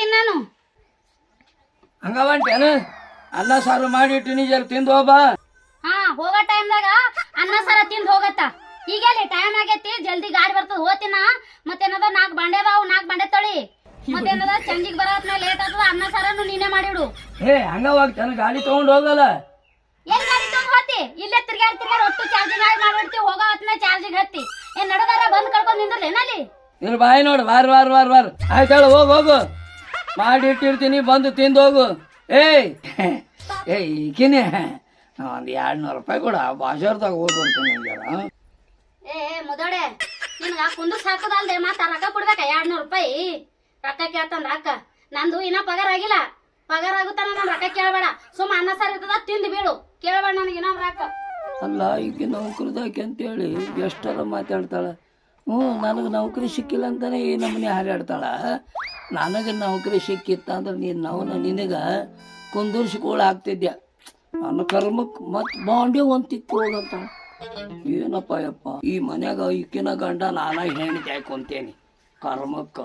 ಹೋತೀನಿ ನಾನು. ಹಂಗ ಹೊಂಟೇನ ಅನ್ನ ಸಾರು ಮಾಡಿ ಇಟ್ಟಿನಿ ಜರ್ ತಿಂದು ಹೋಗ ಹಾ ಹೋಗೋ ಟೈಮ್ದಾಗ ಅನ್ನ ಸಾರ ತಿಂದು ಹೋಗತ್ತ. ಈಗೆಲ್ಲಿ ಟೈಮ್ ಆಗೈತಿ? ಜಲ್ದಿ ಗಾಡಿ ಬರ್ತದ ಹೋತಿನ ಮತ್ತೇನದ ನಾಲ್ಕು ಬಂಡೆ ಬಾವು ನಾಲ್ಕು ಬಂಡೆ ತೊಳಿ. ಮತ್ತೇನದ ಚಂಜಿಗೆ ಬರೋತ್ನ ಲೇಟ್ ಆಗ್ತದ ಅನ್ನ ಸಾರನು ನೀನೇ ಮಾಡಿಡು ಏ ಹಂಗ ಹೋಗ್ತಾನ ಗಾಡಿ ತಗೊಂಡು ಹೋಗಲ್ಲ. ಎಲ್ಲಿ ಗಾಡಿ ತಗೊಂಡು ಹೋತಿ? ಇಲ್ಲೇ ತಿರ್ಗಾಡಿ ತಿರ್ಗಾಡಿ ಒಟ್ಟು ಚಾರ್ಜಿಂಗ್ ಆಗಿ ಮಾಡ್ಬಿಡ್ತಿ ಹೋಗೋ ಹೊತ್ನ ಚಾರ್ಜಿಗೆ ಹತ್ತಿ. ಏನ್ ನಡದಾರ ಬಂದ್ ಕಳ್ಕೊಂಡ್ ನಿಂದ್ರಲೇನಲ್ಲಿ ಇಲ್ಲಿ ಬಾಯಿ ನೋಡು ವಾರ ವಾರ ವಾರ ವಾರ. ಆಯ್ತಾಳು ಹೋಗು ಹೋಗು. ಮಾಡಿ ಇಟ್ಟಿರ್ತೀನಿ ಬಂದು ತಿಂದು ಹೋಗು ಏಯ್ ಏ ಈಕಿನೇ. ಒಂದು ಎರಡು ನೂರು ರೂಪಾಯಿ ಕೂಡ ಬಾಜಾರ್ದಾಗ ಹೋಗಿ ಬರ್ತೀನಿ ಜರ ಏ ಮುದೋಡೆ ನಿನ್ಗ ಕುಂದು ಸಾಕದಲ್ದೆ ಮತ್ತ ರೊಕ್ಕ ಕೊಡ್ಬೇಕ? ಎರಡ್ ನೂರು ರೂಪಾಯಿ. ರೊಕ್ಕ ಕೇಳ್ತಾನ ಅಕ್ಕ ನಂದು ಇನ್ನ ಪಗಾರ ಆಗಿಲ್ಲ. ಪಗಾರ ಆಗುತ್ತಾನ ನಾನು ರೊಕ್ಕ ಕೇಳಬೇಡ. ಸುಮ್ಮ ಅನ್ನ ಸಾರ್ ಇರ್ತದ ತಿಂದು ಬೀಳು ಕೇಳಬೇಡ ನನಗೆ ಇನ್ನೊಂದ್ ರೊಕ್ಕ. ಅಲ್ಲ ಈಗ ನೌಕರಿದಾಕೆ ಅಂತೇಳಿ ಎಷ್ಟರ ಮಾತಾಡ್ತಾಳ? ಹ್ಞೂ ನನಗೆ ನೌಕರಿ ಸಿಕ್ಕಿಲ್ಲ ಅಂತಾನೆ ಈ ನಮ್ಮನೆ ಹಾರಾಡ್ತಾಳ. ನನಗೆ ನೌಕರಿ ಸಿಕ್ಕಿತ್ತ ಅಂದ್ರೆ ನೀನು ನಾವು ನಿನಗೆ ಕುಂದರ್ಸಿಕೊಳ್ಳ ಆಗ್ತಿದ್ಯ ನನ್ನ ಕರ್ಮಕ್ಕೆ ಮತ್ತೆ ಬಾಂಡೆ ತಿಕ್ಕಿ ಹೋಗಂತ ಏನಪ್ಪ ಯಪ್ಪ, ಈ ಮನ್ಯಾಗ ಇಕ್ಕಿನ ಗಂಡ ನಾನ ಹೆಣ್ಣು ಹಾಕೊಂತೇನಿ ಕರ್ಮಕ್ಕೆ.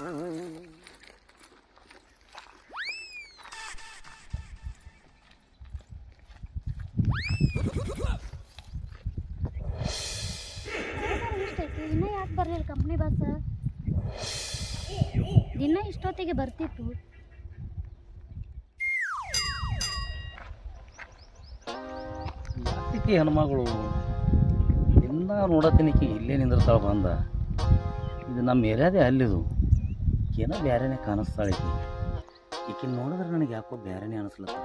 ಇನ್ನ ಯಾಕೆ ಬರ್ಲಿಲ್ಲ ಕಂಪ್ನಿ ಬಸ್ ದಿನ ಇಷ್ಟೊತ್ತಿಗೆ ಬರ್ತಿತ್ತು. ಯಾಕೆ ಹೆಣ್ಮಗಳು ದಿನ ನೋಡತ್ತೀನಿ ಈಕಿ ಇಲ್ಲೇ ನಿಂದಿರ್ತಾಳ ಬಂದ. ಇದು ನಮ್ಮ ಏರಿಯಾದೇ ಅಲ್ಲಿದು. ಏನೋ ಬೇರೆನೇ ಕಾಣಿಸ್ತಾಳೆ ಈಕೆ. ನೋಡಿದ್ರೆ ನನಗೆ ಯಾಕೋ ಬೇರೆನೇ ಅನಿಸ್ಲತ್ತ.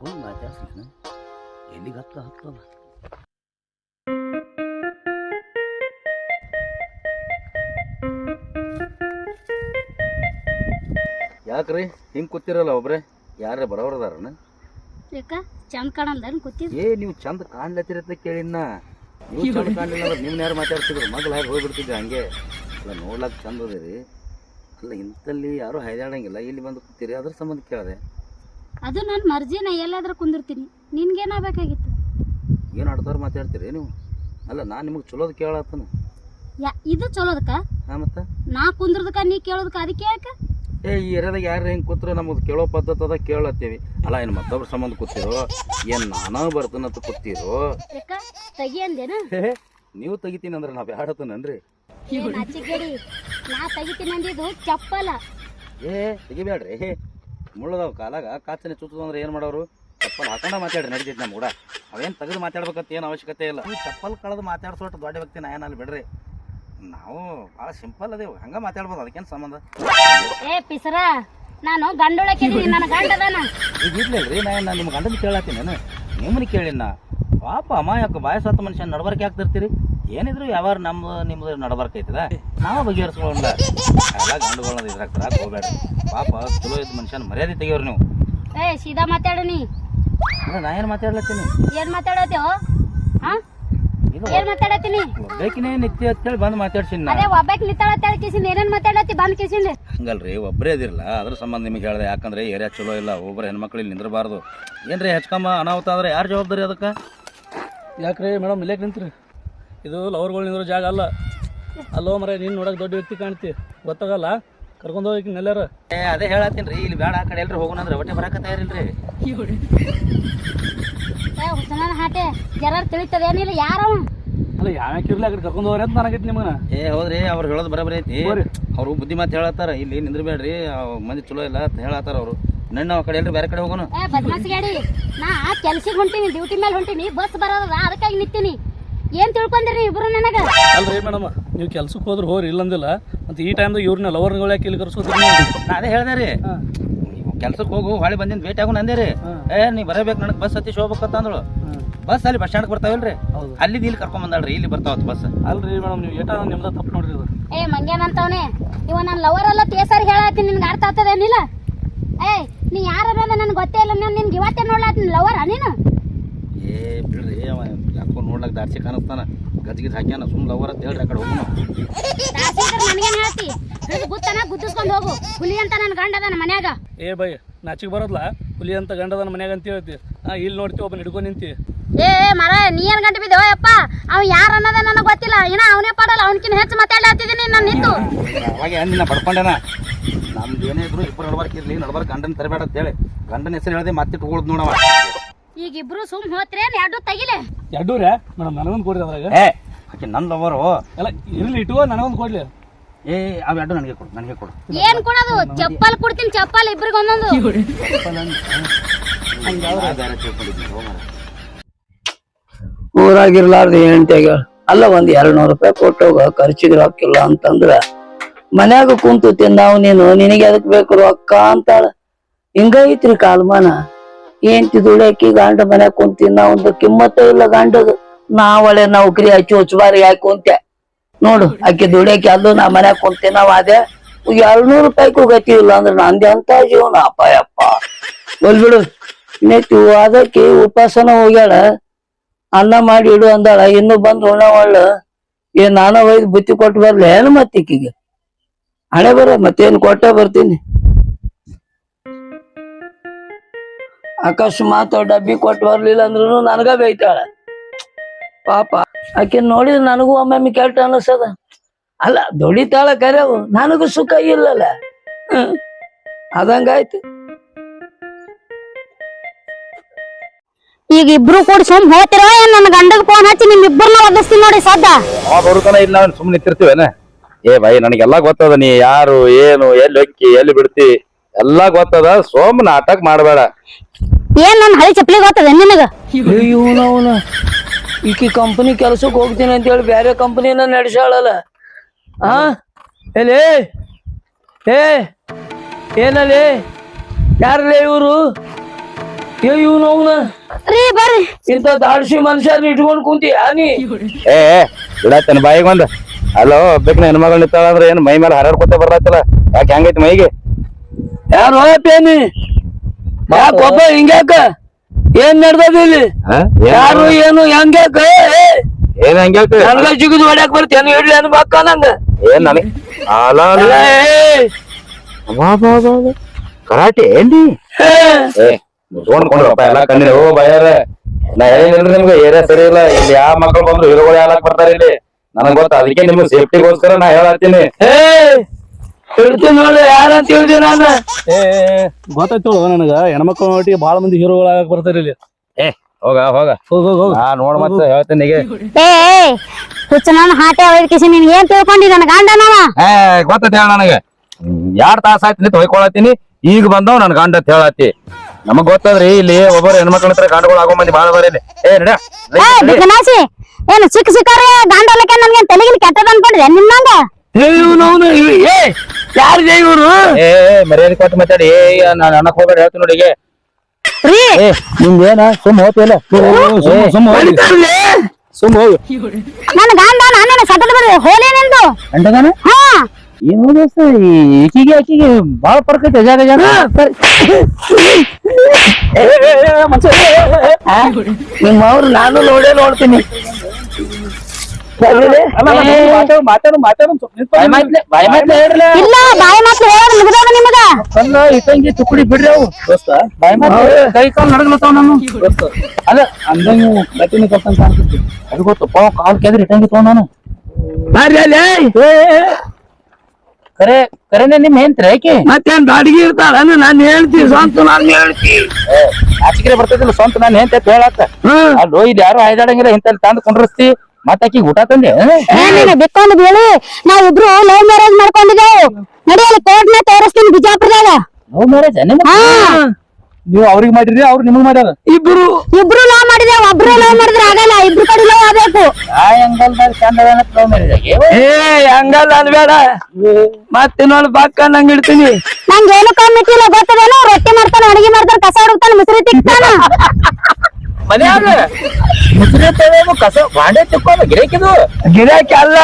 ಹೋಗಿ ಎಲ್ಲಿಗೆ ಹತ್ತ ಹತ್ತಲ್ಲ ಯಾಕ್ರಿ? ಹಿಂಗೆ ಕೂತಿರಲ್ಲ ಒಬ್ರೆ? ಯಾರೇ ಬರೋರದಾರನ ಯಾಕ? ಚಂದ ಕೂತಿದ್? ಏ ನೀವು ಚಂದ ಕಾಣ್ಲತ್ತಿರತ್ತ ಕೇಳಿನ ನೀವು ಚಂದ ಕಾಣಲಿಲ್ಲ ನಿಮ್ನ ಯಾರು ಮಾತಾಡ್ತಿದ್ರು? ಮಗ್ಳು ಹಾಗೆ ಹೋಗ್ಬಿಡ್ತಿದ್ರು ಹಂಗೆ. ಅಲ್ಲ ನೋಡ್ಲಾಕ್ ಚಂದ ಅದಿರಿ ಅಲ್ಲ ಇಂಥಲ್ಲಿ ಯಾರು ಹೈದಾಡಂಗಿಲ್ಲ ಇಲ್ಲಿ ಬಂದು ಕೂತಿರಿ ಅದ್ರ ಸಂಬಂಧ ಕೇಳಿದೆ. ಅದು ನನ್ನ ಮರ್ಜಿನ ಎಲ್ಲಾದ್ರೂ ಕುಂದಿರ್ತೀನಿ. ನಿನ್ಗೇನಾಗಬೇಕಾಗಿತ್ತು? ಏನು ಆಡ್ತಾರ ಮಾತಾಡ್ತೀರಿ ನೀವು? ಅಲ್ಲ ನಾನು ನಿಮಗೆ ಚಲೋದು ಕೇಳತ್ತನ. ಯಾ ಇದು ಚಲೋದಕ್ಕ? ಹಾ ಮತ್ತೆ? ನಾ ಕುಂದ್ರದಕ್ಕ ನೀ ಕೇಳೋದಕ್ಕ ಅದಕ್ಕೆ ಯಾಕ? ಏ ಈ ಏರಿಯಾದಾಗ ಯಾರು ಹೆಂಗೆ ಕೂತ್ರು? ನಮಗೆ ಕೇಳೋ ಪದ್ಧತಿ ಅದ ಕೇಳತ್ತೀವಿ. ಅಲ್ಲ ಏನು ಮತ್ತೊಬ್ರ ಸಂಬಂಧ ಕೂತಿರೋ ಏನು ನಾನಾ ಬರ್ತೀನಂತ ಕೂತಿರೋ? ಯಾಕ? ತೆಗಿ ಅಂದೇನ? ನೀವು ತೆಗಿತೀನಿ ಅಂದ್ರೆ ನಾವು ನಾಚಿಗೇಡಿ ನಾ ತೆಗಿತೀನಿ ಅಂದಿದ್ದು ಚಪ್ಪಲ. ಏ ತೆಗಿಬೇಡ್ರಿ. ಮುಳ್ಳದವ್ ಕಾಲಾಗ ಕಾಚನೆ ಚುತ್ತದ ಅಂದ್ರೆ ಏನು ಮಾಡೋರು? ಚಪ್ಪಲ್ ಹಾಕೊಂಡ ಮಾತಾಡ್ರಿ ನಡೀತೈತಿ ನಮ್ಮ ಕೂಡ. ಅವೇನು ತೆಗೆದು ಮಾತಾಡ್ಬೇಕಂತ ಏನು ಅವಶ್ಯಕತೆ ಇಲ್ಲ. ಈ ಚಪ್ಪಲ್ ಕಳೆದು ಮಾತಾಡ್ಸೋಟ್ ದೊಡ್ಡ ವ್ಯಕ್ತಿ ನಾ ಏನಲ್ಲಿ ಬಿಡ್ರಿ? ನಾವು ಭಾಳ ಸಿಂಪಲ್ ಅದೇವು. ಹಂಗ ಮಾತಾಡ್ಬೋದು ಅದಕ್ಕೇನು ಸಂಬಂಧ? ಏ ಪಿಸರ ನಾನು ಗಂಡೊಳಕಿದೀನಿ ನನ್ನ ಗಂಡದಾನ ಈಗ ಇರ್ಲಿಲ್ರಿ ನಾ ನಾನು ನಿಮ್ಮ ಗಂಡನ ಕೇಳತ್ತೀನಿ ನಾನು ನಿಮ್ಮನ್ನ ಕೇಳಿನ ಪಾಪ ಅಮಾಯಕ ಬಾಯಸತ್ತ ಮನುಷ್ಯ ನಡಬರ್ಕೆ ಹಾಕ್ತಿರ್ತೀರಿ ಏನಿದ್ರು ಯಾವಾರ ನಮ್ದು ನಿಮ್ದು ನಡಬರ್ಕ ಐತದ? ನಾವು ಬಗೆಹರಿಸ್ಕೊಳ್ಳೋಣ. ಎಲ್ಲ ಗಂಡುಗಳನ್ನ ಇದ್ರಾಗ್ತಾರ ಹೋಗ್ಬೇಡ ಪಾಪ ಚಲೋ ಇದ್ದ ಮನುಷ್ಯನ ಮರ್ಯಾದೆ ತೆಗಿಯೋರು ನೀವು. ಏ ಸೀದಾ ಮಾತಾಡನಿ ಅಂದ್ರೆ ನಾ ಏನು ಮಾತಾಡ್ಲತ್ತೀನಿ? ಏನ್ ಮಾತಾಡತ್ತೇವ ಹಾ? ಏನ್ ಮಾತಾಡತ್ತೀನಿ? ಒಬ್ಬೇಕಿನೇ ನಿತ್ಯ ಅಂತೇಳಿ ಬಂದು ಮಾತಾಡ್ಸಿನಿ ಒಬ್ಬಾಕ್ ನಿತ್ತಾಳ ಕಿಸಿಂದ ಏನೇನ್ ಮಾತಾಡತ್ತಿ ಬಂದ್ ಕಿಸಿಂದ? ಹಂಗಲ್ರಿ ಒಬ್ಬರೇ ಅದಿರಲ್ಲ ಅದ್ರ ಸಂಬಂಧ ನಿಮಗೆ ಹೇಳಿದೆ. ಯಾಕಂದ್ರೆ ಏರಿಯಾ ಚಲೋ ಇಲ್ಲ ಒಬ್ಬರು ಹೆಣ್ಮಕ್ಳು ಇಲ್ಲಿ ನಿಂದ್ರಬಾರ್ದು. ಏನ್ರಿ ಹೆಚ್ಕಮ್ಮ ಅನಾಹುತ ಅಂದ್ರೆ ಯಾರು ಜವಾಬ್ದಾರಿ ಅದಕ್ಕೆ? ಯಾಕ್ರಿ ಮೇಡಮ್ ಇಲ್ಲೇ ನಿಂತ್ರಿ? ಇದು ಲವರ್ಗಳು ನಿಂದ್ರೋ ಜಾಗ ಅಲ್ಲ. ಅಲ್ಲೋ ಮರ ನೀನು ನೋಡಕ್ ದೊಡ್ಡ ವ್ಯಕ್ತಿ ಕಾಣ್ತಿ. ಗೊತ್ತಾಗಲ್ಲ? ಕರ್ಕೊಂಡು ಹೋಗಿ ನೆಲ್ಲಾರ ಏ ಅದೇ ಹೇಳತ್ತೀನಿ ರೀ ಇಲ್ಲಿ ಬೇಡ ಆ ಕಡೆ ಎಲ್ರಿ ಹೋಗೋಣ ಅಂದ್ರೆ ಒಟ್ಟೆ ಬರಕ ತಯಾರಿಲ್ರಿ ಏ ಹುಸನ ಹಾಟೆ. ಜರಾರ್ ತಿಳಿತದ? ಏನಿಲ್ಲ ಯಾರವ ಅಲ್ಲ ಯಾವ್ಯಾಕೆ ಇರ್ಲಿ ಕಡೆ ಕರ್ಕೊಂಡು ಹೋಗ್ರಿ ಅಂತ ನನಗೈತಿ ನಿಮ್ಮನ್ನ ಏ ಹೌದ್ರಿ ಅವ್ರು ಹೇಳೋದು ಬರಬರಿ ಐತಿ. ಅವ್ರು ಬುದ್ಧಿ ಮಾತು ಹೇಳತ್ತಾರ ಇಲ್ಲಿ ನಿಂದ್ರಬೇಡ್ರಿ ಅವ್ ಮಂದಿ ಚಲೋ ಇಲ್ಲ ಅಂತ ಹೇಳತ್ತಾರ ಅವರು. ನನ್ನ ಆ ಕಡೆ ಎಲ್ರಿ ಬೇರೆ ಕಡೆ ಹೋಗೋನು? ಏ ಬದ್ಮಾಸ್ಗಾಡಿ ನಾ ಕೆಲ್ಸಿಗೆ ಹೊಂಟೀನಿ ಡ್ಯೂಟಿ ಮೇಲೆ ಹೊಂಟೀನಿ ಬಸ್ ಬರೋದ ಅದಕ್ಕಾಗಿ ನಿಂತೀನಿ. ಏನ್ ತಿಳ್ಕೊಂಡಿರಿ ಇಬ್ರು ನನಗ? ಅಲ್ರಿ ಮೇಡಮ್ ನೀವು ಕೆಲ್ಸಕ್ಕೆ ಹೋದ್ರೆ ಹೋರಿ ಇಲ್ಲಂದಿಲ್ಲ. ಅಂತ ಈ ಟೈಮ್ದಾಗ ಇವ್ರನ್ನ ಲವರ್ಗಳು ಯಾಕೆ ಇಲ್ಲಿ ಕರ್ಸೋದ್ರಿ ಅದೇ ಹೇಳ್ದೆ ರೀ. ಕೆಲ್ಸಕ್ಕೆ ಹೋಗು ಹೊಳಿ ಬಂದಿನ ಭೇಟಿ ಆಗು ನಂದೇ ರೀ. ಏ ನೀ ಬರಬೇಕು ನನಗೆ ಬಸ್ ಹತ್ತಿ ಹೋಗ್ಬೇಕಂತ ಅಂದಳು. ಬಸ್ ಅಲ್ಲಿ ಬಸ್ ಸ್ಟ್ಯಾಂಡ್ ಬರ್ತಾವಲ್ರಿ ಹೌದು. ಅಲ್ಲಿ ಇಲ್ಲಿ ಕರ್ಕೊಂಡ್ ಬಂದಾಳ್ರಿ ಇಲ್ಲಿ ಬರ್ತಾವತ್ ಬಸ್. ಅಲ್ರಿ ಮೇಡಮ್ ನೀವು ಏಟ ನಿಮ್ದ ತಪ್ಪು ನೋಡ್ರಿ ಇದು. ಏ ಮಂಗ್ಯಾನಂತವನೇ ಇವ ನನ್ನ ಲವರ್ ಅಲ್ಲ ತೇಸರಿ ಹೇಳತ್ತೀನಿ ನಿನ್ಗೆ ಅರ್ಥ ಆಗ್ತದೇನಿಲ್ಲ ಏ ನೀ ಯಾರ ಅನ್ನೋದು ನನ್ಗೆ ಗೊತ್ತೇ ಇಲ್ಲ ನಾನು ನಿನ್ಗೆ ಇವತ್ತೇ ನೋಡ್ಲಾತೀನಿ ಲವರ್ ನೀನು? ಏ ಬಿಡ್ರಿ ಅವ ಯಾಕೋ ನೋಡ್ಲಕ್ ದಾರ್ಸಿ ಕಾಣಿಸ್ತಾನ. ಗಜ್ಗಿದ್ ಹಾಕ್ಯಾನ ಸುಮ್ ಲವರ್ ಅಂತ ಹೇಳ್ರಿ ಆ ಕಡೆ ಹೋಗೋಣ ನನಗೇನ್ ಹೇಳ್ತಿ? ಹಿಡಿದು ಗುತ್ತನ ಗುದ್ದಿಸ್ಕೊಂಡು ಹೋಗು ಹುಲಿ ಅಂತ ನನ್ನ ಗಂಡ ಅದಾನ ಮನ್ಯಾಗ. ಏ ಬೈ ನಾಚಿಗೆ ಬರೋದ್ಲ? ಹುಲಿ ಅಂತ ಗಂಡದನ ಮನ್ಯಾಗ ಅಂತ ಹೇಳ್ತಿ. ಆ ಇಲ್ಲಿ ನೋಡ್ತಿ ಒಬ್ಬನ ಹಿಡ್ಕೊಂಡು ನಿಂತಿ. ಏ ಮರ ನೀ ಏನ್ ಗಂಟೆ ಬಿದ್ದೋ? ಯಪ್ಪ ಅವ್ ಯಾರ ಅನ್ನೋದ ನನಗೆ ಗೊತ್ತಿಲ್ಲ. ಇನ್ನ ಅವನೇ ಪಡಲ್ಲ ಅವನಕಿನ ಹೆಚ್ಚು ಮಾತಾಡ್ಲಾತಿದ್ದೀನಿ ನಾನು ನಿಂತು ಅವಾಗ ಅಂದಿನ ಪಡ್ಕೊಂಡೇನ? ನಮ್ದು ಏನೇ ಇದ್ರು ಇಬ್ಬರು ನಡ್ಬಾರ್ಕ್ ಇರ್ಲಿ ನಡ್ಬಾರ್ ಗಂಡನ ತರಬೇಡ ಅಂತ ಹೇಳಿ. ಗಂಡನ ಹೆಸರು ಹೇಳದೆ ಮತ್ತೆ ಉಳ್ದ್ ನೋಡವ. ಈಗ ಇಬ್ರು ಸುಮ್ ಹೋತ್ರೇನ್ ಎರಡು ತಗಿಲೆ? ಎರಡೂರೇ ಮೇಡಮ್ ನನಗೊಂದು ಕೊಡ್ರಿ ಅದ್ರಾಗ. ಏ ಆಕೆ ನನ್ನ ಲವರು ಎಲ್ಲ ಇರ್ಲಿ ಇಟ್ಟು ನನಗೊಂದು ಕೊಡ್ಲಿ. ಏ ಅವ್ ಎರಡು ನನಗೆ ಕೊಡು ನನಗೆ ಕೊಡು. ಏನ್ ಕೊಡೋದು? ಚಪ್ಪಲ್ ಕೊಡ್ತೀನಿ ಚಪ್ಪಲ್ ಇಬ್ರಿಗೆ ಒಂದೊಂದು ಚಪ್ಪಲ್ ಮಾರ್ರೆ. ಊರಾಗಿರ್ಲಾರ್ದು ಹೆಂಡತಿಯಾಗ, ಅಲ್ಲ ಒಂದ್ ಎರಡ್ ನೂರು ರೂಪಾಯಿ ಕೊಟ್ಟೋಗ ಖರ್ಚಿಗೆ ರೊಕ್ಕಿಲ್ಲ ಅಂತಂದ್ರ ಮನ್ಯಾಗ ಕುಂತು ತಿನ್ನಾವ್ ನೀನು, ನಿನಗೆ ಅದಕ್ ಬೇಕು ರೊಕ್ಕ ಅಂತಾಳ. ಹಿಂಗೈತ್ರಿ ಕಾಲ್ಮಾನ. ಏಂತಿ ದುಡ್ಯಾಕಿ ಗಂಡ ಮನ್ಯಾಗ ಕುಂತ ತಿನ್ನಾವ್ ಒಂದು ಕಿಮ್ಮತ್ತ ಇಲ್ಲ ಗಂಡದು. ನಾವಳೆ ನೌಕರಿ ಹಚ್ಚಿ ಹಚ್ಚುವಾರಿ ಯಾಕೆ ಕುಂತೆ ನೋಡು ಆಕೆ ದುಡಿಯಾಕಿ ಅಲ್ಲೂ ನಾ ಮನ್ಯಾಗ ಕುಂತ ತಿನ್ನವ ಅದೇ ಎರಡ್ ನೂರು ರೂಪಾಯಿಗೂ ಗತಿ ಇಲ್ಲ ಅಂದ್ರೆ ನಂದೆ ಅಂತ ಜೀವನ. ಅಪ್ಪ ಅಪ್ಪ. ಬಿಡು. ಅದಕ್ಕೆ ಉಪಾಸನ ಹೋಗ್ಯಾಳ. ಅನ್ನ ಮಾಡಿ ಇಡು ಅಂದಾಳ. ಇನ್ನು ಬಂದು ಉಣ್ಣವಳ್ಳ ಏ, ನಾನ ಒಯ್ದು ಬುತ್ತಿ ಕೊಟ್ಟು ಬರ್ಲಿ. ಏನು ಮತ್ತಿಕ್ಕಿಗೆ ಹಣೆ ಬರ, ಮತ್ತೇನು ಕೊಟ್ಟೆ ಬರ್ತೀನಿ. ಅಕಸ್ಮಾತ್ ಡಬ್ಬಿ ಕೊಟ್ಟು ಬರ್ಲಿಲ್ಲ ಅಂದ್ರೂ ನನಗ ಬೈತಾಳ ಪಾಪ. ಆಕೆ ನೋಡಿದ್ರೆ ನನಗೂ ಒಮ್ಮೊಮ್ಮೆ ಕೆಟ್ಟ ಅನಿಸದ ಅಲ್ಲ, ದುಡಿತಾಳ ಕರೆವು ನನಗೂ ಸುಖ ಇಲ್ಲಲ್ಲ. ಹ್ಮ್. ಅದಂಗಾಯ್ತು. ಈಗ ಇಬ್ರು ಕೂಡಿ ಸುಮ್ ಹೋಗ್ತಿರೋ ಏನ್ ನನ್ನ ಗಂಡಗ್ ಫೋನ್ ಹಚ್ಚಿ ನಿಮ್ ಇಬ್ಬರನ್ನ ಒದಸ್ತೀನಿ ನೋಡಿ ಸದ್ದ ಅವ ಬರುತ್ತಾನ ಇಲ್ಲ ನಾವು ಸುಮ್ಮನೆ ನಿಂತಿರ್ತೀವೇನ? ಏ ಬೈ ನನಗೆಲ್ಲ ಗೊತ್ತದ ನೀ ಯಾರು ಏನು ಎಲ್ಲಿ ಹೊಕ್ಕಿ ಎಲ್ಲಿ ಬಿಡ್ತಿ? ಎಲ್ಲಾ ಗೊತ್ತದ ಸೋಮ್ ನಾಟಕ ಮಾಡಬೇಡ. ಏನ್ ನನ್ ಹಳಿ ಚಪ್ಪಲಿ ಗೊತ್ತದ ನಿನಗ? ಇವನವನ ಈಕಿ ಕಂಪನಿ ಕೆಲ್ಸಕ್ಕೆ ಹೋಗ್ತೀನಿ ಅಂತ ಹೇಳಿ ಬೇರೆ ಕಂಪನಿನ ನಡೆಸಾಳಲ್ಲ ಆ? ಎಲೆ ಏ? ಏನಲ್ಲೇ? ಯಾರಲ್ಲೇ ಇವರು? ಏ ಅವನು ಅವನ. ರೀ ಬರ್ರಿ. ಇಂತ ದಾಡ್ಸಿ ಮನುಷ್ಯರ್ನ ಇಟ್ಕೊಂಡು ಕುಂತಿ ನೀ ಏ ಬಿಡತ್ತೇನ ಬಾಯಿಗೆ ಬಂದ. ಅಲೋ ಒಬ್ಬಕಿನ ಹೆಣ್ಮಗಳು ನಿಂತಾಳ ಅಂದ್ರೆ ಏನು ಮೈ ಮೇಲೆ ಹರಡ್ಕೊತ ಬರ್ಲಾತಿಲ್ಲ ಯಾಕೆ ಹೆಂಗೈತಿ ಮೈಗೆ? ಯಾರು ಹೋಯಪ್ಪೇನಿ ಯಾಕೊಬ್ಬ ಹಿಂಗ್ಯಾಕ? ಏನ್ ನಡ್ದದ ಇಲ್ಲಿ? ಯಾರು ಏನು ಹೆಂಗ್ಯಾಕ? ಏ, ಏನ್ ಹಂಗ್ಯಾಕ? ನನ್ಗ ಜಿಗಿದು ಹೊಡ್ಯಾಕ ಬರ್ತೇನೆ ಇಡ್ಲಿ ಅನ್ಬೇಕ ನಂಗ? ಏನ್ ನನಗೆ? ಅಲ ಕರಾಟೆ ಏನ್ರಿ? ಬಾಳ ಮಂದಿ ಎಲ್ಲಾ ಕಣ್ಣಿನ ಓ ಬಯ್ಯಾರ ನಾ ನಿಮ್ಗೆ ಏರಿಯಾ ಸರಿ ಇಲ್ಲ ಇಲ್ಲಿ ಯಾವ ಮಕ್ಕಳು ಬಂದ್ರು ಹೀರೋಗಳು ಯಾಲಕ್ ಬರ್ತಾರೆ ಇಲ್ಲಿ? ನನಗ್ ಗೊತ್ತ ಅದಕ್ಕೆ ನಿಮ್ಗೆ ಸೇಫ್ಟಿಗೋಸ್ಕರ ನಾ ಹೇಳತ್ತೀನಿ ನೋಡಿ ಯಾರಂತ ಹೇಳ್ದಿ ನಾನು. ಏ ಗೊತ್ತಾಯ್ತು ನನಗ ಹೆಣ್ಮಕ್ಳು ಭಾಳ ಮಂದಿ ಬರ್ತಾರೆ ಇಲ್ಲಿ. ಏ ಹೋಗ ಹೋಗ. ಹೋಗ್ ನೋಡ್ ಮತ್ತೆ ಹೇಳ್ತೀನಿ ಈಗ. ಏ ಹುಚ್ಚ ನನ್ನ ಹಾಟೆ ಒಯ್ದಕಿಸಿ ನೀನ್ ಏನ್ ತಿಳ್ಕೊಂಡಿ ನನ್ನ ಗಂಡನವ ಏ ಗೊತ್ತೈತಿ ಹೇಳ ನನಗೆ. ಎರಡ್ ತಾಸ ಆಯ್ತು ನಿಂತು ಹೊಯ್ಕೊಳತ್ತೀನಿ ಈಗ ಬಂದವ್ ನನ್ ಗಂಡ ಅಂತ ಹೇಳತ್ತಿ. ನಮಗ್ ಗೊತ್ತದ್ರಿ ಇಲ್ಲಿ ಒಬ್ಬರು ಹೆಣ್ಮಕ್ಳ ಹತ್ರ ಗಾಂಡಗಳು ಆಗೋ ಮಂದಿ ಬಾಳ ಬರೀ ಏ ನಡ ಏ ಬಿಕನಾಸಿ ಏನು ಸಿಕ್ಕ ಸಿಕ್ಕಾರೆ ಗಂಡಲಕ್ಕೆ ನನ್ಗೆ ತಲೆಗಿನ ಕೆಟ್ಟದ ಅನ್ಕೊಂಡ್ರೆ ನಿನ್ನಂಗ ಏ ಇವ್ನು ಅವ್ನು ಇವ್- ಏ ಯಾರ್ದೇ ಇವ್ರು ಏ ಮರ್ಯಾದೆ ಕೊಟ್ಟು ಮಾತಾಡಿ. ಏ ನಾನು ಅನ್ನಕ್ ಹೋಗ್ಬೇಡ ಹೇಳ್ತೀನಿ ನೋಡಿ ರೀ. ಏ ನಿಮ್ದೇನ ಸುಮ್ ಹೋಗ್ತಿಲ್ಲ ಸುಮ್ ಸುಮ್ ಹೋಗಿ. ಸುಮ್ ಹೋಗಿ. ನನ್ನ ಗಂಡ ನಾನು ಸಟಲ್ ಬರ್ರಿ ಹೋಲೇನೆಂದು ಅಂಟಗಾನ ಹಾ. ಏನು ದೋಸ್ತ ಈಕಿಗೆ ಆಕಿಗೆ ಬಾಳ ಫರ್ಕ್ ಐತೆ ಜಾಗ. ಜಾಗ? ನಿಮ್ಮ ಅವ್ರು ನಾನು ನೋಡೇ ನೋಡ್ತೀನಿ? ಮಾತಾಡು ಮಾತಾಡು ಇಲ್ಲ ಬಾಯಿ ಮಾತು ಹೇಳೋದು ಮುಗ್ದೋದ ನಿಮಗ. ಅಲ್ಲ ಇಟ್ಟಂಗಿ ತುಕಡಿ ಬಿಡ್ರಿ ಅವು. ದೋಸ್ತ ಬಾಯ್ ಕೈ ಕಾಲ್ ನಡಗ್ಲತ್ತಾವ ನಾನು. ಅಲ್ಲ ಅಂದಂಗ ಕೊಟ್ಟಂತ ಅದು ಗೊತ್ತು ಪಾವ್ ಕಾಲ್ ಕೆದ್ರಿ ಇಟ್ಟಂಗಿ ತಗೊಂಡ್ ನಾನು. ಬರ್ರಿ ಅಲ್ಲಿ. ಕರೆ ಕರೆನೆ ನಿಮ್ ಹೆಂತ್ರಿ ಆಕಿ? ಮತ್ತೇನ್ ಬಾಡಿಗೆ ಇರ್ತಾಳ? ನಾನು ಹೇಳ್ತೀನಿ ಸ್ವಂತ ನಾನು ಹೇಳ್ತೀನಿ ಆಚಿಕೆ ಬರ್ತದಿಲ್ಲ ಸ್ವಂತ ನಾನು ಹೆಂತ ಹೇಳತ್ತ ಅಲ್ಲೋ ಇದು ಯಾರು ಆಯ್ದಾಡಂಗಿಲ್ಲ ಇಂತಲ್ಲಿ ತಂದು ಕುಂಡ್ರಸ್ತಿ. ಮತ್ತ ಆಕಿ ಊಟ ತಂದೆ? ಏನೇನು ಹೇಳಿ. ನಾವ್ ಇಬ್ರು ಲವ್ ಮ್ಯಾರೇಜ್ ಮಾಡ್ಕೊಂಡಿದ್ದೇವು. ಕೋರ್ಟ್ನ ತೋರಿಸ್ತೀನಿ ಬಿಜಾಪುರದಾಗ. ಲವ್ ಮ್ಯಾರೇಜ್ ನೀವು ಅವ್ರಿಗೆ ಮಾಡಿದ್ರಿ ಅವ್ರು ನಿಮಗ್ ಮಾಡ್ಯಾರ ಇಬ್ರು ಇಬ್ರು ಲವ್ ಮಾಡಿದ್ರೆ ಒಬ್ರು ಲವ್ ಮಾಡಿದ್ರೆ ಆಗಲ್ಲ ಇಬ್ರು ಕಡೆ ಲವ್ ಆಗ್ಬೇಕು. ಏ ಹಂಗಲ್ಲ ಅನ್ಬೇಡ ಮತ್ತೆ ನೋಡಿ ಬಾಕ ನಂಗೆ ಇಡ್ತೀನಿ. ನಂಗೆ ಏನು ಕಮ್ಮಿಟ್ಟಿಲ್ಲ ಗೊತ್ತದೇನು? ರೊಟ್ಟಿ ಮಾಡ್ತಾನ ಅಡಿಗೆ ಮಾಡ್ತಾನ ಕಸ ಹುಡುಕ್ತಾನ ಮುಸ್ರಿ ತಿಕ್ತಾನ. ಮನ್ಯಾಗ ಮುಸ್ರಿ ತಗೋಬೇಕು ಕಸ ಬಾಂಡೆ ತಿಕ್ಕೋದು ಗಿರೇಕಿದು. ಗಿರಾಕಿ ಅಲ್ಲ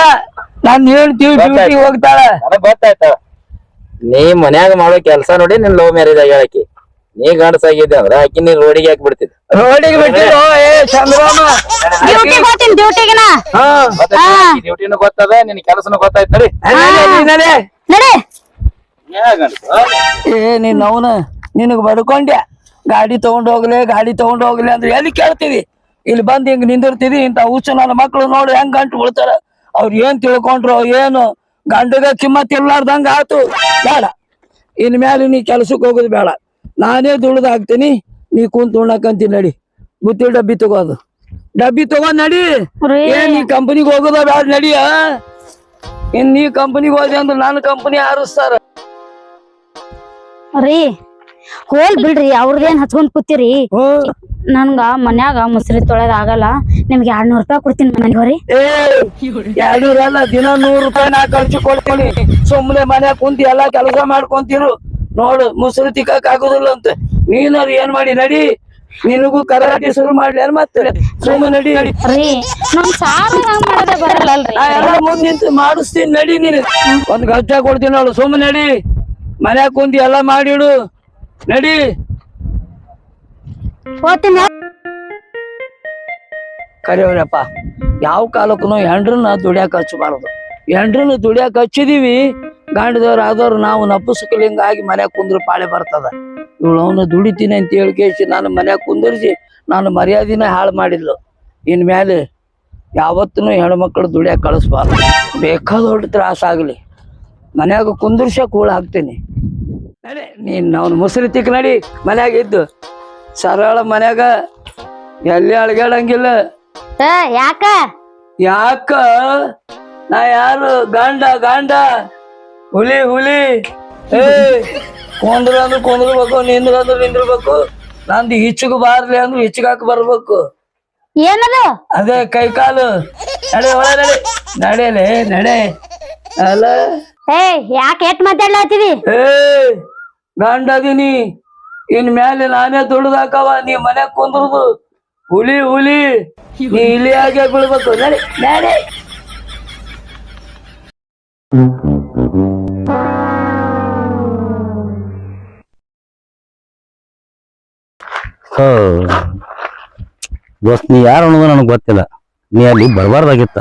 ನಾನು ಹೇಳ್ತೀವಿ ಡ್ಯೂಟಿ ಹೋಗ್ತಾಳ. ನನಗ್ ಗೊತ್ತಾಯ್ತ. ನೀ ಮನ್ಯಾಗ ಮಾಡೋ ಕೆಲ್ಸ ನೋಡಿ ನಿನ್ ಲವ್ ಮ್ಯಾರೇಜ್ ಆಗಿ ಹೇಳಕಿ ನೀ ಗಂಡಸಾಗಿದ್ದೆ ಅಂದ್ರ ಆಕಿ ನೀ ರೋಡಿಗೆ ಹಾಕಿ ಬಿಡ್ತಿದ್ದ ರೋಡಿಗೆ ಬಿಟ್ಟಿರೋ ಏ ಚಂದ್ರಮ್ಮ. ಡ್ಯೂಟಿ ಹೋಗ್ತೀನಿ ಡ್ಯೂಟಿಗಿನ ಹಾ. ಡ್ಯೂಟಿನೂ ಗೊತ್ತದ ನಿನ್ ಕೆಲಸನೂ ಗೊತ್ತಾಯ್ತು ನಡಿ. ನೀನಲೆ ನಡಿ ಏ ನೀನ್ ಅವನ ನಿನಗ್ ಬಡ್ಕೊಂಡ್ಯ? ಗಾಡಿ ತಗೊಂಡ್ ಹೋಗ್ಲೆ ಗಾಡಿ ತಗೊಂಡ್ ಹೋಗ್ಲಿ ಅಂದ್ರೆ ಎಲ್ಲಿ ಕೇಳ್ತೀವಿ? ಇಲ್ಲಿ ಬಂದ್ ಹಿಂಗ್ ನಿಂದಿರ್ತೀವಿ ಇಂತ ಹುಚ್ಚು ನನ್ನ ಮಕ್ಳು ನೋಡಿ ಹೆಂಗ್ ಗಂಟು ಬಿಡ್ತಾರ ಅವ್ರ ಏನ್ ತಿಳ್ಕೊಂಡ್ರು ಏನು? ಗಂಡಗ ಕಿಮ್ಮತ್ ಇರ್ಲಾರ್ದಂಗ ಆತು. ಬೇಡ. ಇನ್ ಮ್ಯಾಲ ನೀ ಕೆಲ್ಸಕ್ಕೆ ಹೋಗುದು ಬೇಡ. ನಾನೇ ದುಡ್ದು ಹಾಕ್ತೀನಿ ನೀ ಕುಂತು ಉಣ್ಣಕಂತೀನಿ ನಡಿ. ಬುತ್ತಿ ಡಬ್ಬಿ ತಗೋದು ಡಬ್ಬಿ ತಗೊಂಡ್ ನಡಿ. ಏನ್ ನೀ ಕಂಪನಿಗೆ ಹೋಗೋದ ಬ್ಯಾಡ ನಡಿಯ ಇನ್ ನೀ ಕಂಪನಿಗೆ ಹೋದೆ ಅಂದ್ರೆ ನನ್ನ ಕಂಪನಿ ಹಾರಿಸ್ತಾರ. ರೀ ಹೋಲ್ ಬಿಡ್ರಿ ಅವ್ರದೇನ್ ಹಚ್ಕೊಂಡ್ ಕೂತಿರಿ. ನನ್ಗ ಮನ್ಯಾಗ ಮುಸ್ರಿ ತೊಳೆದ ಆಗಲ್ಲ ನಿಮ್ಗೆ ಎರಡ್ನೂರ್ ರೂಪಾಯಿ ಕೊಡ್ತೀನಿ ಮನೆಗೆ ಹೋರಿ. ಏ ಎರಡ್ನೂರ ಅಲ್ಲ ದಿನ ನೂರ್ ರೂಪಾಯಿ ನಾ ಖರ್ಚು ಕೊಡ್ತೀನಿ. ಸುಮ್ಮನೆ ಮನ್ಯಾಗ ಕುಂತಿ ಎಲ್ಲಾ ಕೆಲಸ ಮಾಡ್ಕೊಂತಿರು. ನೋಡು ಮುಸುರು ತಿಕ್ಕಕ್ ಆಗುದಿಲ್ಲ ಅಂತ ನೀನಾರು ಏನ್ ಮಾಡಿ ನಡಿ. ನಿನಗೂ ಕರಾಟಿ ಶುರು ಮಾಡ್ಲಿ ಏನ್ ಮತ್ತೆ? ಸುಮ್ಮನೆ ನಡಿ. ನಡಿ ರೀ ನಮ್ ಸಾರು ಹಂಗ್ ಮಾಡೋದೇ ಬರಲ್ಲಲ್ರಿ? ನಾ ಎಲ್ಲ ಮುಂದ್ ನಿಂತು ಮಾಡಿಸ್ತೀನಿ ನಡಿ ನೀನು. ಒಂದ್ ಗಂಟೆ ಕೊಡ್ತೀನಿ ನೋಡು ಸುಮ್ಮನೆ ನಡಿ. ಮನ್ಯಾಗ ಕುಂದಿ ಎಲ್ಲಾ ಮಾಡಿಡು. ನಡಿ. ಹೋತಿನ ಕರೆಯವ್ರಪ್ಪ ಯಾವ ಕಾಲಕ್ಕೂ ಹೆಂಡ್ರನ್ನ ದುಡಿಯಾಕ ಹಚ್ಚಬಾರದು. ಹೆಂಡ್ರನ್ನ ದುಡಿಯಾಕ ಹಚ್ಚಿದೀವಿ ಗಾಂಡದವ್ರು ಆದವ್ರು ನಾವು ನಪುಸಕಲಿಂಗ ಆಗಿ ಮನ್ಯಾಗ ಕುಂದ್ರ ಪಾಳೆ ಬರ್ತದ. ಇವಳು ಅವನು ದುಡಿತೀನಿ ಅಂತ ಹೇಳಿ ಕೇಳಿಸಿ ನಾನು ಮನ್ಯಾಗ ಕುಂದರ್ಸಿ ನಾನು ಮರ್ಯಾದಿನ ಹಾಳು ಮಾಡಿದ್ಲು. ಇನ್ ಮೇಲೆ ಯಾವತ್ತೂ ಹೆಣ್ಮಕ್ಳು ದುಡಿಯಾಕ ಕಳಿಸ್ಬಾರ್ದು. ಬೇಕಾದ ದೊಡ್ಡ ತ್ರಾಸ ಆಗಲಿ. ಮನ್ಯಾಗ ಕುಂದರ್ಸ ಕೂಳ ಹಾಕ್ತೀನಿ. ನಡಿ ನೀನ್ ಅವ್ನು ಮುಸ್ರಿ ತಿಕ್ ನಡಿ ಮನ್ಯಾಗ ಇದ್ದು. ಸರಳ ಮನ್ಯಾಗ ಎಲ್ಲಿ ಅಳಗ್ಯಾಡಂಗಿಲ್ಲ. ಏ, ಯಾಕ? ಯಾಕ? ನಾ ಯಾರು? ಗಂಡ ಗಂಡ. ಹುಲಿ ಹುಲಿ. ಏ ಕುಂದ್ರ ಅಂದ್ರೆ ಕುಂದ್ರಬೇಕು ನಿಂದ್ರ ಅಂದ್ರೆ ನಿಂದ್ರಬೇಕು. ನಂದು ಹಿಚ್ಚಗ ಬಾರ್ಲಿ ಅಂದ್ರೆ ಹಿಚ್ಚಗಾಕ ಬರ್ಬೇಕು. ಏನದು? ಅದೇ ಕೈ ಕಾಲು ನಡೆ ಒಳ ನಡೆ. ನಡೆಯಲೆ ನಡೆ. ಅಲ್ಲ. ಏ ಯಾಕೆ ಎಟ್ ಮಾತಾಡ್ಲತ್ತಿದಿ ಏ ಗಂಡ ಅದೀನಿ ಇನ್ ಮೇಲೆ ನಾನೇ ದುಡ್ದಾಕವ ನೀ ಮನೆ ಕುಂದ್ರದು. ಹುಲಿ ಹುಲಿ. ನೀ ಇಲಿಯಾಗೆ ಬೀಳ್ಬೇಕು. ನಡಿ ನಡಿ. ದೋಸ್ತ್ ನೀ ಯಾರು ಅನ್ನೋದು ನನಗೆ ಗೊತ್ತಿಲ್ಲ. ನೀ ಅಲ್ಲಿ ಬರಬಾರ್ದಾಗಿತ್ತ.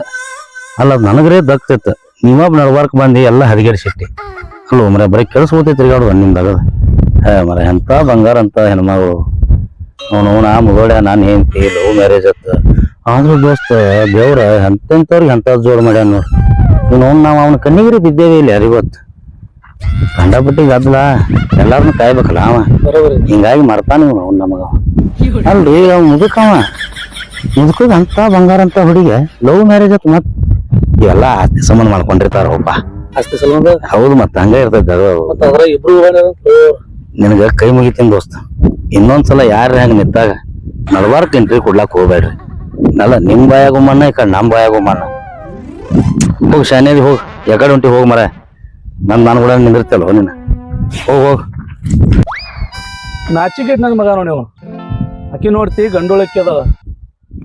ಅಲ್ಲ ನನಗ್ರೇ ದಕ್ತಿತ್ತು. ನೀವ ನಡ್ಬಾರ್ಕ್ ಬಂದು, ಎಲ್ಲ ಹದಗೆಡಿಸಿಟ್ಟಿ. ಅಲ್ಲೋ ಮರ ಬರೀ ಕೆಲ್ಸ ತಿರ್ಗಾಡುವ ನಿಮ್ದಾಗ ಹೇ ಮರ ಎಂಥ ಬಂಗಾರ ಅಂತ ಹೆಣ್ಮಗಳು. ಅವನು ನಾ ಮಗೋಡೆ ನಾನು ಹೆಂಡತಿ, ಲವ್ ಮ್ಯಾರೇಜ್ ಅತ್ತ. ಆದ್ರೂ ದೋಸ್ತ, ದೇವ್ರ ಎಂತೆಂಥವ್ರಿಗೆ ಎಂಥ ಜೋಡ್ ಮಾಡ್ಯಾನ ನೋಡಿ. ಅವ್ನು, ನಾವು ಅವನ ಕಣ್ಣಿಗಿರಿ ಬಿದ್ದೇವೆ ಇಲ್ಲಿ ಯಾರಿಗೊತ್ತು ಕಂಡಪಟ್ಟಿ ಗದ್ದಲ ಎಲ್ಲಾರನ್ನು ಕಾಯ್ಬೇಕಲ್ಲ ಅವ. ಹಿಂಗಾಗಿ ಮರ್ತಾನೆ ಇವನು, ಅವ್ನು ನಮಗ. ಅಲ್ರಿ ಅವ್ ಮುದುಕವ. ಮುದುಕಗ್ ಅಂತ ಬಂಗಾರ ಅಂತ ಹುಡುಗಿ ಲವ್ ಮ್ಯಾರೇಜ್ ಆತ್ ಮತ್ ಎಲ್ಲಾ ಆಸ್ತಿ ಸಂಬಂಧ ಮಾಡ್ಕೊಂಡಿರ್ತಾರ ಒಬ್ಬ. ಅಷ್ಟೇ ಸಂಬಂಧ ಹೌದು ಮತ್ತ ಹಂಗ ಇರ್ತೈತೆ ಅದು. ಮತ್ತ ಅದ್ರ ಇಬ್ರು. ನಿನಗ ಕೈ ಮುಗಿತೀನಿ ದೋಸ್ತ. ಇನ್ನೊಂದ್ಸಲ ಯಾರ ಹೆಂಗ ನಿಂತಾಗ ನಡ್ಬಾರ್ಕ್ ಎಂಟ್ರಿ ಕೊಡ್ಲಾಕ್ ಹೋಗ್ಬೇಡ್ರಿ. ಅಲ್ಲ ನಿಮ್ ಬಾಯಾಗ ಮಣ್ಣ ಈ ಕಡೆ ನಮ್ ಬಾಯಾಗ ಮಣ್ಣ. ಹೋಗ್ ಶಾನೇದಿ ಹೋಗ್ ಯಾಕಡೆ ಹೊಂಟಿ ಹೋಗ್ ಮರ. ನನ್ ನಾನು ಕೂಡ ನಿಂದಿರ್ತಲ್ಲ ನೀನು. ಹೋಗ್ ಹೋಗ್. ನಾಚಿಕೆ ನನ್ನ ಮಗ ನೋಡಿ ಅಕ್ಕಿ ನೋಡ್ತಿ ಗಂಡೊಳಕ್ಕೆ ಅದಾವ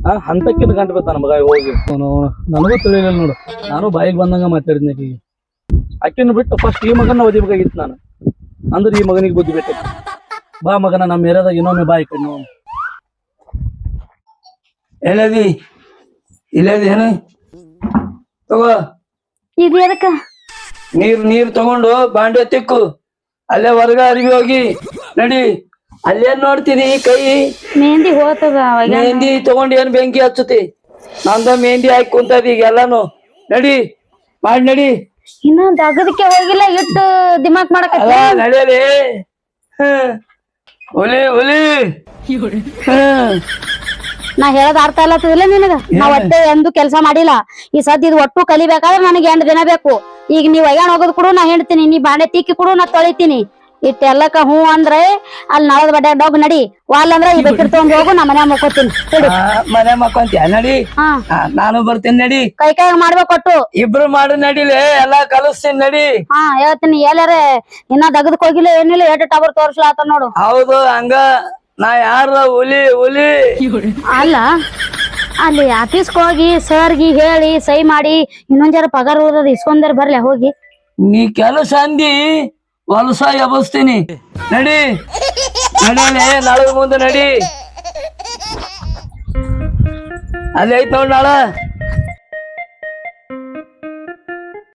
ಆ ಹಂತಕ್ಕಿಂತ ಗಂಟು ಬರ್ತಾನ ಮಗ ಹೋಗಿ. ಅವ್ನು ನನಗೂ ತಿಳಿಲಿಲ್ಲ ನೋಡು. ನಾನು ಬಾಯಿಗೆ ಬಂದಂಗ ಮಾತಾಡಿದ್ನಿ ಆಕಿಗೆ ಅಕ್ಕಿನ ಬಿಟ್ಟು ಫಸ್ಟ್ ಈ ಮಗನ ಒದಿಬೇಕಾಗಿತ್ತು ನಾನು. ಅಂದ್ರೆ ಈ ಮಗನಿಗೆ ಬುದ್ಧಿ ಬೇಕು ಬಾ ಮಗನ ನಮ್ಮ ಏರಿಯಾದಾಗ ಇನ್ನೊಮ್ಮೆ ಬಾಯಿ ಕಣ್ಣು ಏನದಿ ಎಲ್ಲದಿ? ಇಲ್ಲದಿ ಏನು? ತಗೋ. ಇದು ಎದಕ್ಕ? ನೀರ್ ನೀರ್ ತಗೊಂಡು ಬಾಂಡೆ ತಿಕ್ಕು. ಅಲ್ಲೇ ಹೊರಗ ಅರಿವಿ ಹೋಗಿ ನಡಿ. ಅಲ್ಲೇನ್ ನೋಡ್ತೀನಿ ಕೈ? ಮೆಹಂದಿ ಹೋತದ ಮೆಹಂದಿ ತಗೊಂಡು ಏನ್ ಬೆಂಕಿ ಹಚ್ಚತಿ? ನಂದ ಮೆಹಂದಿ ಹಾಕಿ ಕುಂತದ ಈಗ ಎಲ್ಲಾನು. ನಡಿ ಮಾಡಿ ನಡಿ. ಇನ್ನ ದಗದಕ್ಕೆ ಹೋಗಿಲ್ಲ ಇಟ್ಟು ದಿಮಾಕ್ ಮಾಡಕ ನಡಿಯಲಿ ಹುಲಿ ಹುಲಿ. ನಾ ಹೇಳದ ಅರ್ಥ ಅಲ್ಲತ್ತದಿಲ್ಲ ನಿನಗ? ನಾ ಒಟ್ಟೆ ಎಂದು ಕೆಲಸ ಮಾಡಿಲ್ಲ. ಈ ಸದ್ ಇದು ಒಟ್ಟು ಕಲಿಬೇಕಾದ್ರೆ ನನಗೆ ಎಂಟು ದಿನ ಬೇಕು. ಈಗ ನೀವ್ ಅಯ್ಯಾಣ ಹೋಗೋದ್ ಕೊಡು ನಾ ಹೇಳ್ತೀನಿ ನೀ ಬಾಣೆ ತಿಕ್ಕಿ ಕೊಡು ನಾ ತೊಳಿತೀನಿ. ಇಟ್ಟೆಲ್ಲಕ್ಕ ಹೂ ಅಂದ್ರೆ ಅಲ್ಲಿ ನಾಳದ ಬಡ್ಡೆ ಡೋಗ್ ನಡಿ. ವಾಲ್ ಅಂದ್ರೆ ಈ ಬೆಕ್ಕಿರ್ ತಗೊಂಡ್ ಹೋಗು ನಾ ಮನ್ಯಾಗ ಮಕ್ಕೋತೀನಿ. ಮನೆ ಮಕ್ಕೊಂತ್ಯ? ನಡಿ. ನಾನು ಬರ್ತೀನಿ ನಡಿ. ಕೈ ಕೈ ಮಾಡ್ಬೇಕು ಇಬ್ರು ಮಾಡು ನಡಿಲೆ ಎಲ್ಲಾ ಕಲಿಸ್ತೀನಿ ನಡಿ. ಹಾ ಹೇಳ್ತೀನಿ. ಎಲ್ಲಾರ ಇನ್ನ ದಗದಕ್ ಹೋಗಿಲ್ಲ ಏನಿಲ್ಲ ಎಷ್ಟು ಟವರ್ ತೋರ್ಸ್ಲಾತ ನೋಡು. ಹೌದು ಹಂಗ. ನಾ ಯಾರ ಹುಲಿ ಹುಲಿ. ಅಲ್ಲ ಅಲ್ಲಿ ಆಫೀಸ್ಗೆ ಹೋಗಿ ಸರ್ಗಿ ಹೇಳಿ ಸೈ ಮಾಡಿ ಇನ್ನೊಂದ್ ಜರ ಪಗಾರ ಓದೋದು ಇಸ್ಕೊಂಡರ್ ಬರ್ಲೆ ಹೋಗಿ. ನೀ ಕೆಲಸ ಅಂದಿ. ಹೊಲಸ ಎಬಸ್ತೀನಿ ನಡಿ. ನಡಿಲೆ ನಾಳೆ ಮುಂದೆ ನಡಿ. ಅಲ್ಲಿ ಐತ್ ನೋಡ್ ನಾಳ.